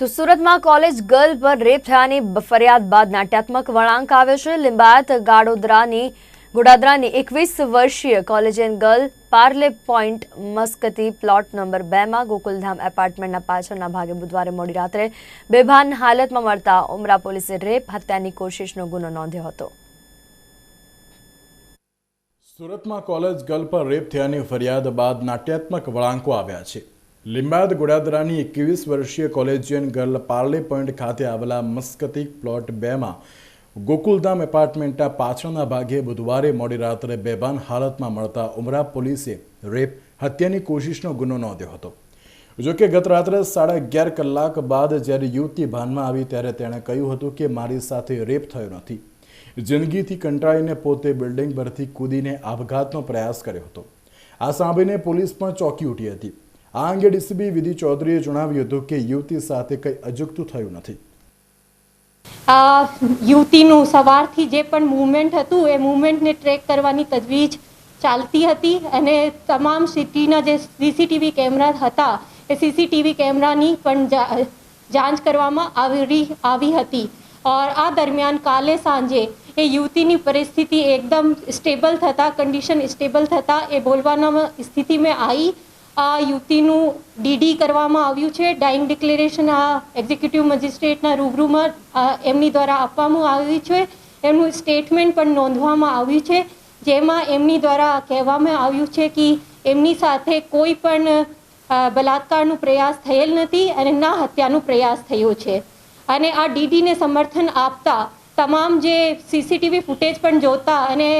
તો સુરતમાં college girl પર રેપ થયાની ફરિયાદ બાદ નાટ્યાત્મક વળાંક આવ્યો છે. લિંબાયત ગાડોદરાની, ગોડાદરાની એકવીસ વર્ષીય collegian girl Parle point Maskati plot number બેમાં ગોકુલધામ એપાર્ટમેન્ટના પાછળના ભાગે બુધવારે મોડી રાત્રે બેભાન હાલતમાં મળતા ઉમરા પોલીસે રેપ હત્યાની કોશિશનો ગુનો નોંધ્યો હતો. સુરતમાં કોલેજ ગર્લ પર રેપ થયાની ફરિયાદ બાદ નાટ્યાત્મક વળાંકો આવ્યા છે. લીંબાદ ગોડાદરાની એકવીસ વર્ષીય કોલેજિયન ગર્લ પાર્લે પોઈન્ટ ખાતે આવેલા મસ્કતી પ્લોટ બેમાં ગોકુલધામ એપાર્ટમેન્ટના પાછળના ભાગે બુધવારે મોડી રાત્રે બેભાન હાલતમાં મળતા ઉમરા પોલીસે રેપ હત્યાની કોશિશનો ગુનો નોંધ્યો હતો. જોકે ગત રાત્રે સાડા અગિયાર કલાક બાદ જ્યારે યુવતી ભાનમાં આવી ત્યારે તેણે કહ્યું હતું કે મારી સાથે રેપ થયો નથી. જિંદગીથી કંટાળીને પોતે બિલ્ડિંગ પરથી કૂદીને આપઘાતનો પ્રયાસ કર્યો હતો. આ સાંભળીને પોલીસ પણ ચોંકી ઉઠી હતી. આ અંગે ડીસીબી વિધિ ચૌધરીએ જણાવ્યું હતું કે યુવતી સાથે કંઈ અજુગતું થયું નથી. યુવતીનું સવારથી જે પણ મૂવમેન્ટ હતું, એ મૂવમેન્ટને ટ્રેક કરવાની તજવીજ ચાલતી હતી અને તમામ સિટીના જે સીસીટીવી કેમેરા હતા, એ સીસીટીવી કેમેરાની પણ જાંચ કરવામાં આવી આવી હતી. ઓર આ દરમિયાન કાલે સાંજે એ યુવતીની પરિસ્થિતિ એકદમ સ્ટેબલ થતાં કન્ડિશન સ્ટેબલ થતાં એ બોલવાના સ્થિતિમાં આવી આ યુવતીનું ડીડી કરવામાં આવ્યું છે. ડાઇંગ ડિક્લેરેશન આ એક્ઝિક્યુટિવ મજિસ્ટ્રેટના રૂબરૂમાં એમની દ્વારા આપવામાં આવ્યું છે. એમનું સ્ટેટમેન્ટ પણ નોંધવામાં આવ્યું છે. જેમાં એમની દ્વારા કહેવામાં આવ્યું છે કે એમની સાથે કોઈ પણ બલાત્કારનો પ્રયાસ થયેલ નથી અને ના હત્યાનો પ્રયાસ થયો છે. અને આ ડીડીને સમર્થન આપતા તમામ જે સીસીટીવી ફૂટેજ પણ જોતા અને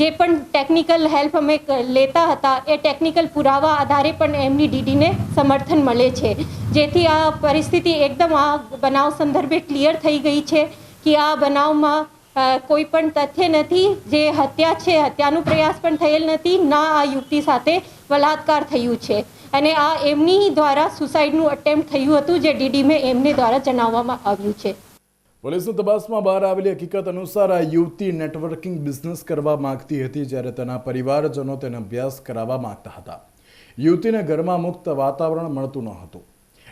જે પણ ટેકનિકલ હેલ્પ અમે લેતા હતા, એ ટેકનિકલ પુરાવા આધારે પણ એમની ડીડીને સમર્થન મળે છે. જેથી આ પરિસ્થિતિ એકદમ આ બનાવ સંદર્ભે ક્લિયર થઈ ગઈ છે કે આ બનાવમાં કોઈ પણ તથ્ય નથી, જે હત્યા છે, હત્યાનો પ્રયાસ પણ થયેલ નથી, ના આ યુવતી સાથે બલાત્કાર થયું છે. અને આ એમની દ્વારા સુસાઇડનું અટેમ્પ્ટ થયું હતું, જે ડીડીમાં એમને દ્વારા જણાવવામાં આવ્યું છે. પોલીસની તપાસમાં બહાર આવેલી હકીકત અનુસાર આ યુવતી નેટવર્કિંગ બિઝનેસ કરવા માંગતી હતી જ્યારે તેના પરિવારજનો તેને અભ્યાસ કરાવવા માંગતા હતા. યુવતીને ઘરમાં મુક્ત વાતાવરણ મળતું ન હતું.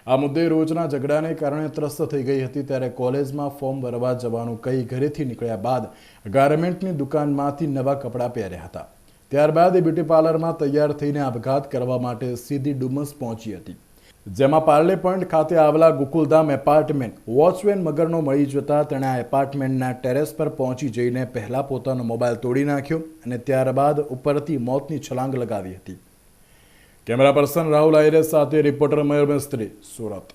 આ મુદ્દે રોજના ઝઘડાને કારણે ત્રસ્ત થઈ ગઈ હતી ત્યારે કોલેજમાં ફોર્મ ભરવા જવાનું કહી ઘરેથી નીકળ્યા બાદ ગાર્મેન્ટની દુકાનમાંથી નવા કપડાં પહેર્યા હતા. ત્યારબાદ એ બ્યુટી પાર્લરમાં તૈયાર થઈને આપઘાત કરવા માટે સીધી ડુમસ પહોંચી હતી. જેમાં પાર્લે પોઈન્ટ ખાતે આવેલા ગોકુલધામ એપાર્ટમેન્ટ વોચમેન મગરનો મળી જતા તેણે આ એપાર્ટમેન્ટના ટેરેસ પર પહોંચી જઈને પહેલાં પોતાનો મોબાઈલ તોડી નાખ્યો અને ત્યારબાદ ઉપરથી મોતની છલાંગ લગાવી હતી. કેમેરા પર્સન રાહુલ આયરે સાથે રિપોર્ટર મયુર મિસ્ત્રી સુરત.